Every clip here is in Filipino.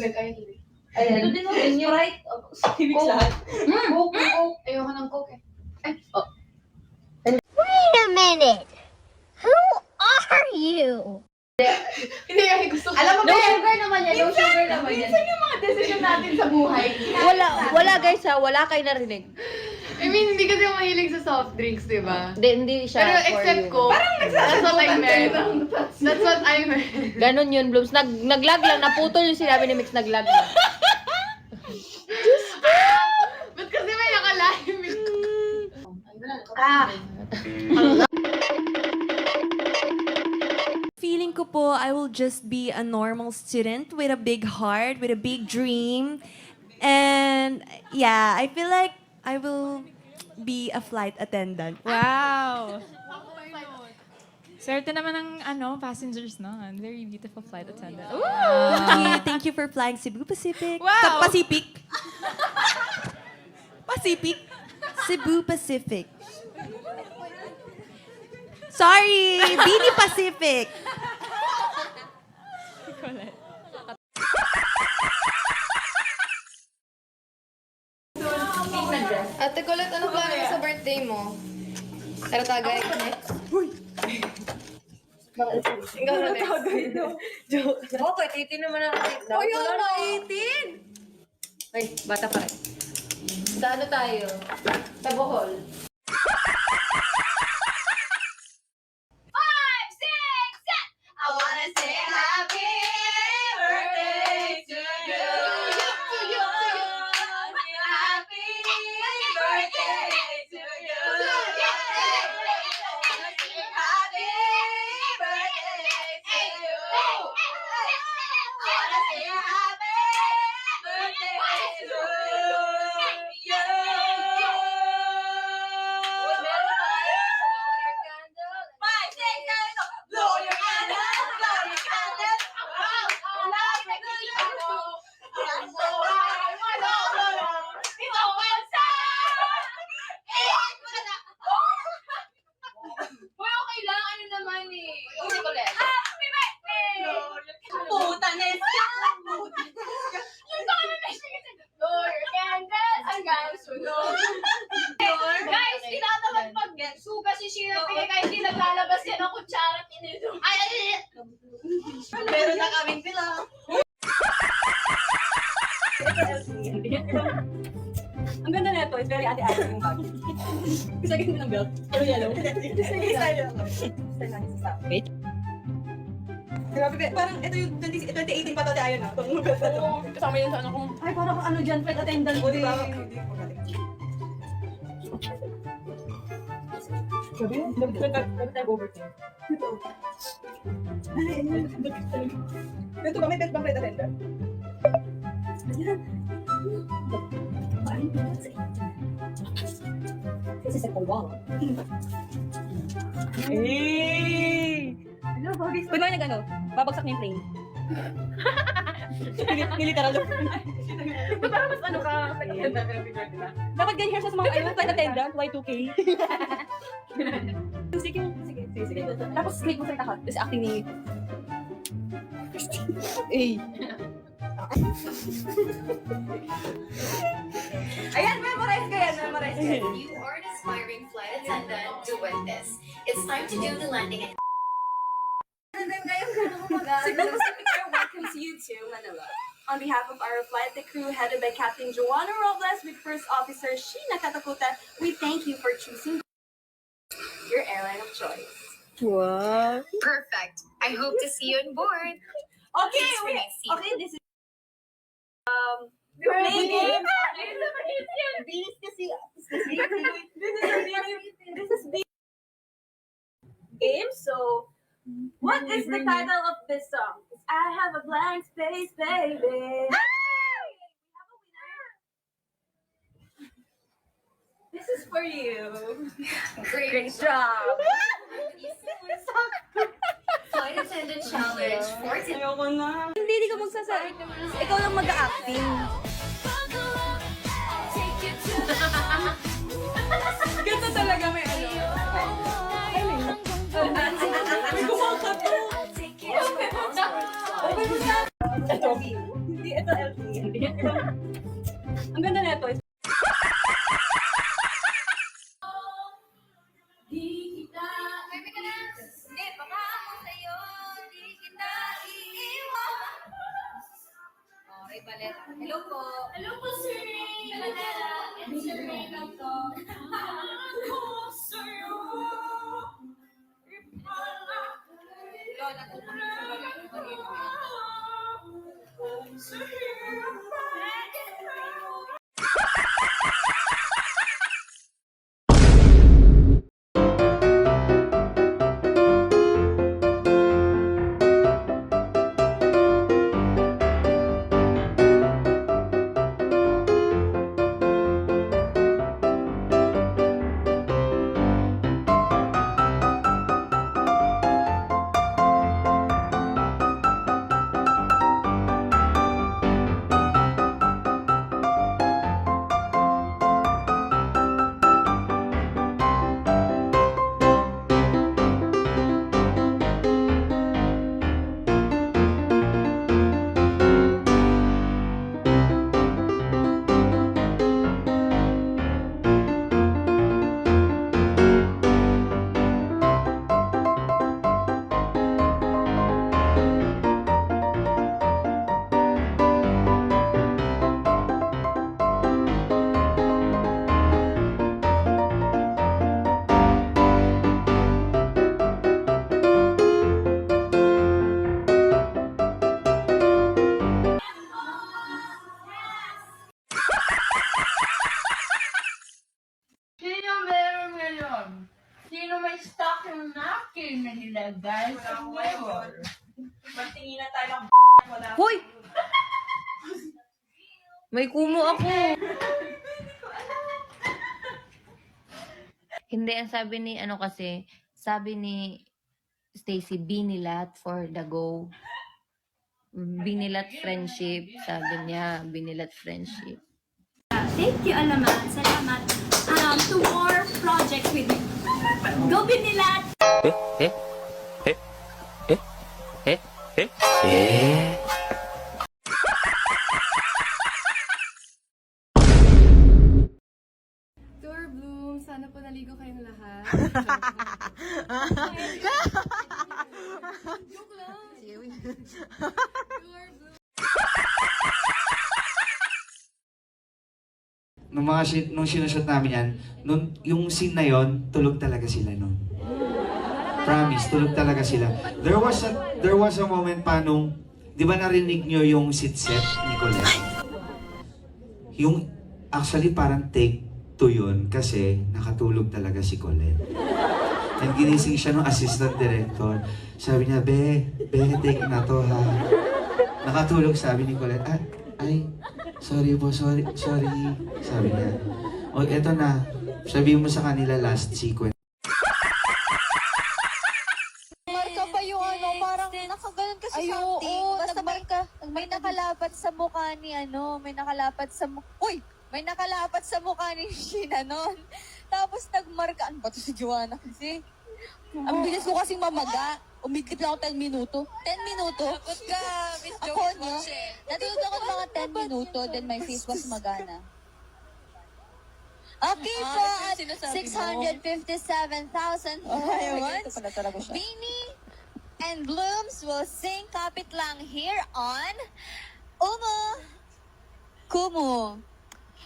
Well, kaya hindi. Ayan. Ito din mo, Sprite. Ibig Coke. lahat. Coke, Coke. Ayoko ng Coke eh. Wait a minute. Who are you? Hindi kasi gusto ko. Alam mo No ba yan? sugar naman yan. No sugar naman yan. Minsan yung mga decision natin sa buhay. Wala, wala guys ha, wala kayo narinig. I mean, hindi kasi ako mahilig sa soft drinks, di ba? Hindi, hindi siya Pero for except you. ko, that's what I meant. That's what I meant. Ganon yun, Blooms. Nag, naglag lang, naputol yung sinabi ni Mix, naglag lang. Ba't kasi may nakalive? Ah. Feeling ko po, I will just be a normal student with a big heart, with a big dream. And yeah, I feel like I will be a flight attendant. Wow! Swerte naman ng ano, passengers no. Very beautiful flight attendant. Ooh! Thank you, thank you for flying Cebu Pacific. Wow! Sa Pacific. Pacific. Cebu Pacific. Sorry, Bini Pacific. Colette, ano plano mo sa birthday mo? Pero tagay. Ikaw na next. Okay, titi naman ang. Uy, Wala ano? na 18! Ay, bata pa rin. Sa ano tayo? Sa Bohol. I wanna say happy birthday to you. Happy birthday to you. Happy birthday to you. I wanna say happy birthday to you. Five, six, seven, go. Blow your candle, blow your candle. Oh, love it, do you know? I'm so high, I know, know, know. Ikaw ang sa- Eh, wala na. Uy, okay lang. Ano naman eh. Ate Colette. Happy birthday! Puta, Nesca! Yung sa kanan na siya kasi, blow your candles hanggang sunog. Guys, tinatamad pag suga si Shira Pigay kahit hindi naglalabas yan ng kutsara tinidong. Ay, ay, ay! Meron na kaming pila. Ang ganda very ate-ate yung bag. Kasi ganda ng belt. Pero yellow. Sige, style lang. Style natin sa Wait. Grabe, be- parang ito yung 20, 2018 pa to tayo na. Itong belt na to. Kasama yun sa ano kong... Ay, parang kung ano dyan, flight attendant. O, di ba? Sabi mo, nag tayo overtime. Ito. Ay, Ito ba, may belt bang flight attendant? This is a wall. Hey! Hello, Bobby. Kung nag ano, babagsak na yung plane. Militeral. Parang mas ano ka, attendant ka ng bigger, di ba? Dapat ganyan siya sa mga ano, flight attendant, Y2K. sige, sige, sige, sige. Tapos click mo sa ka, tapos acting ni... Eh. Ayan, memorize ko yan, memorize ko yan. You are an aspiring flight attendant doing this. It's time to do the landing and welcomes you to Manila. On behalf of our flight crew headed by Captain Joanna Robles with First Officer Sheena Katakuta, we thank you for choosing your airline of choice. What? perfect. I hope to see you on board. Okay, wait. Okay, this is um playing game. Bilis kasi. This is game. So, what is the title of this song? It's I have a blank space, baby. We have a winner. This is for you. Great, Great job. Flight attendant challenge. Hindi, hindi ka magsasabi. Ikaw lang mag-acting. 哈哈哈哈哈哈哈哈哈 Lola, tutuloy sa napkin na nilagay sa wall? Magtingin na tayo ng wala. Hoy! May kumo ako. Hindi, ang sabi ni, ano kasi, sabi ni Stacy, binilat for the go. Binilat friendship. Sabi niya, binilat friendship. Thank you, Alamat. Salamat. Um, to more projects with Go Binilat! Tour Bloom, sana po naligo kayong lahat. Joke lang. Tour Bloom. nung mga nung sinushoot namin yan, nung, yung scene na yon, tulog talaga sila nun. Promise, tulog talaga sila. There was a there was a moment pa nung 'di ba narinig nyo yung sit set ni Colette? Yung actually parang take to yun kasi nakatulog talaga si Colette. And ginising siya ng assistant director. Sabi niya, Be, Be, take na to ha. Nakatulog sabi ni Colette, ah, ay, sorry po, sorry, sorry. Sabi niya. O, eto na. Sabihin mo sa kanila last sequence. Mukha ni ano, may nakalapat sa mukha. Uy! May nakalapat sa mukha ni Sheena nun. Tapos nagmarka. Ano ba to si Joanna kasi? Ang bilis ko kasing mamaga. Umigit lang ako 10 minuto. 10 minuto? Takot ka, Miss Ako, no? Natulog ako ng mga 10 minuto, then my face was magana. Okay po, at 657,000 followers. Beanie and Blooms will sing Kapit Lang here on Umo Kumu.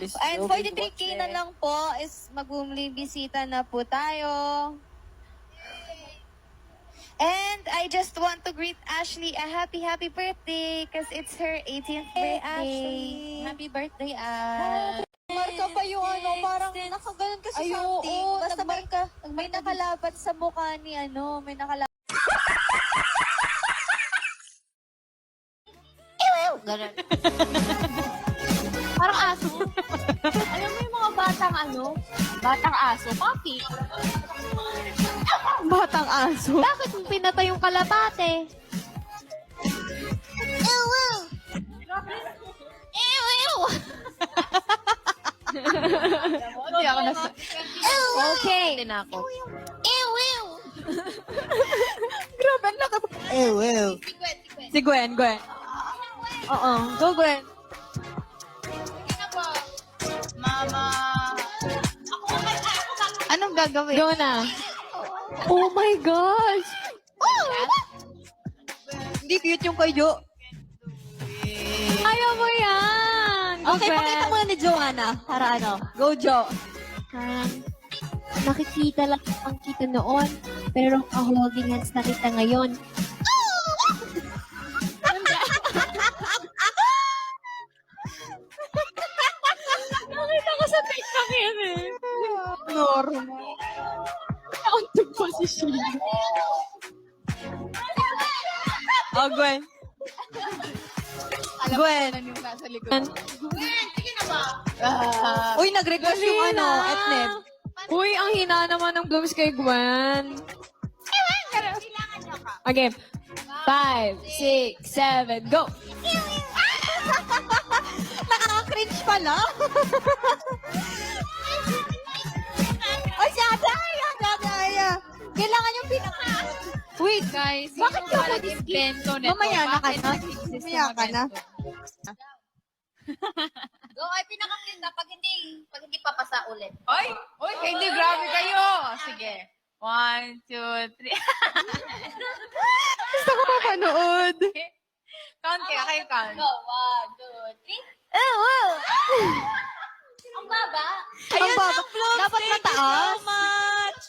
And 43k na lang po is mag-boomly bisita na po tayo. And I just want to greet Ashley a happy, happy birthday because it's her 18th birthday. Ashley. Happy birthday, Ash. Marka pa yung ano, parang nakaganon kasi Ay, something. oo, Basta may, nagmarka. may nakalapat sa mukha ni ano, may nakalapat. Ganun. Parang aso. Alam mo yung mga batang ano? Batang aso. Papi. Batang aso. Bakit mo pinatay yung kalapate? Ew, ew. Ew, ew. Hindi ako nasa... Ew, Okay. Hindi na ako. ew, ew. Grabe, ang laka. Ew, ew. Si Gwen, Gwen. Oo, go Gwen. Anong gagawin? Go na. Oh my gosh! Hindi cute yung kay Jo. Ayaw mo yan! Okay, pakita mo na ni Joanna. Para ano? Go, Jo. Parang nakikita lang ang kita noon, pero ang holding hands na kita ngayon. Oh, Gwen. Gwen. yung nasa likod. Uy, nag-request yung ano, Etneb. Uy, ang hina naman ng blooms kay Gwen. Okay. Five, six, seven, go! Nakaka-cringe pala. guys. Bakit yung ka mag-skip? invento nito? Mamaya na ka Bakit na. nag-exist Mamaya yung ka na. Go, ay pinakakita pag hindi, pag hindi papasa ulit. Oy! Oy, hindi, grabe kayo! Sige. One, two, three. Gusto ko mapanood. count kaya, kayo count. Go, one, two, three. Ang baba. Ang baba. Dapat mataas. so much.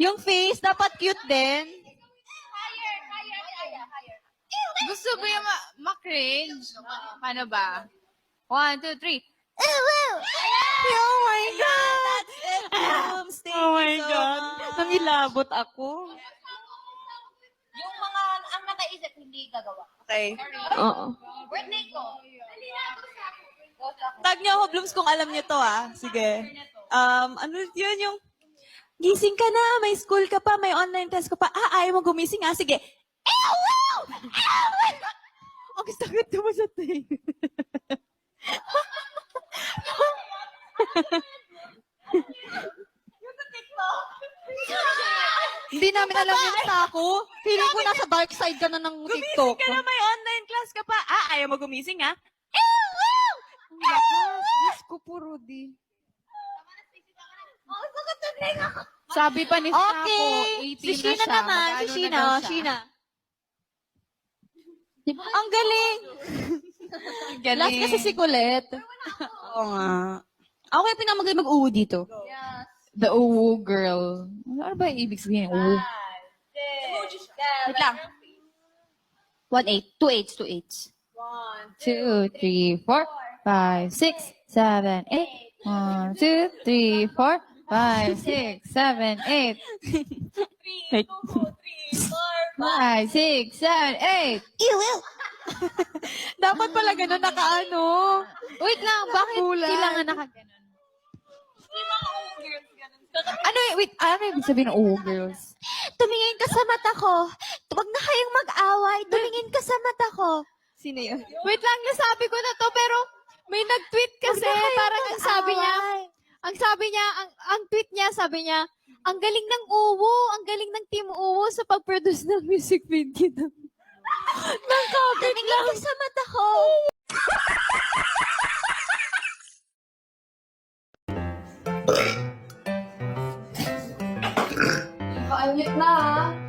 Yung face, dapat cute din. Gusto ko yung ma- ma-cringe. Paano ba? One, two, three. Oh my God! That's it, Oh my God. Nangilabot ako. Yung mga, ang nakaisip, hindi gagawa. Okay. Oo. Birthday ko. Tag niyo ako, Blooms, kung alam niyo to, ah. Sige. Um, ano yun yung... Gising ka na, may school ka pa, may online test ka pa. Ah, ayaw mo gumising, ah. Sige. Ang sakit naman sa tayo. Hindi namin alam yung tako. Feeling ko nasa dark side ka na ng TikTok. Gumising ka na, may online class ka pa. Ah, ayaw mo gumising, ah. Ew! Ew! Ang lakas. Diyos ko po, Rudy. Sabi pa ni Okay. Sako, 18 Si na siya. naman. Si Mag-ano na Sheena, daw oh, siya. Sheena. Ang galing. Galing. Last kasi si Colette. Oo nga. Ako kaya pinamagay mag-uwi dito. The Uwu girl. Ano ba yung ibig sabihin? Uwu. Wait lang. One eight. Two eights, two eights. Two, three, four, five, six, seven, eight. One, two, three, four, five, six, seven, eight. Five, six, seven, eight. Dapat pala ganun nakaano. Wait lang, bakit Kulang. kailangan nakaganon? Ano y- wait, ano ibig sabihin ng Uwu girls? Tumingin ka sa mata ko. Huwag na kayong mag-away. Tumingin ka sa mata ko. Sino yun? Wait lang, nasabi ko na to, pero may nag-tweet kasi, parang ang sabi niya, ang sabi niya, ang, ang tweet niya, sabi niya, ang galing ng Uwo, ang galing ng Team Uwo sa pag-produce ng music video. ng kapit lang. ka sa mata ko. Paalit na ha.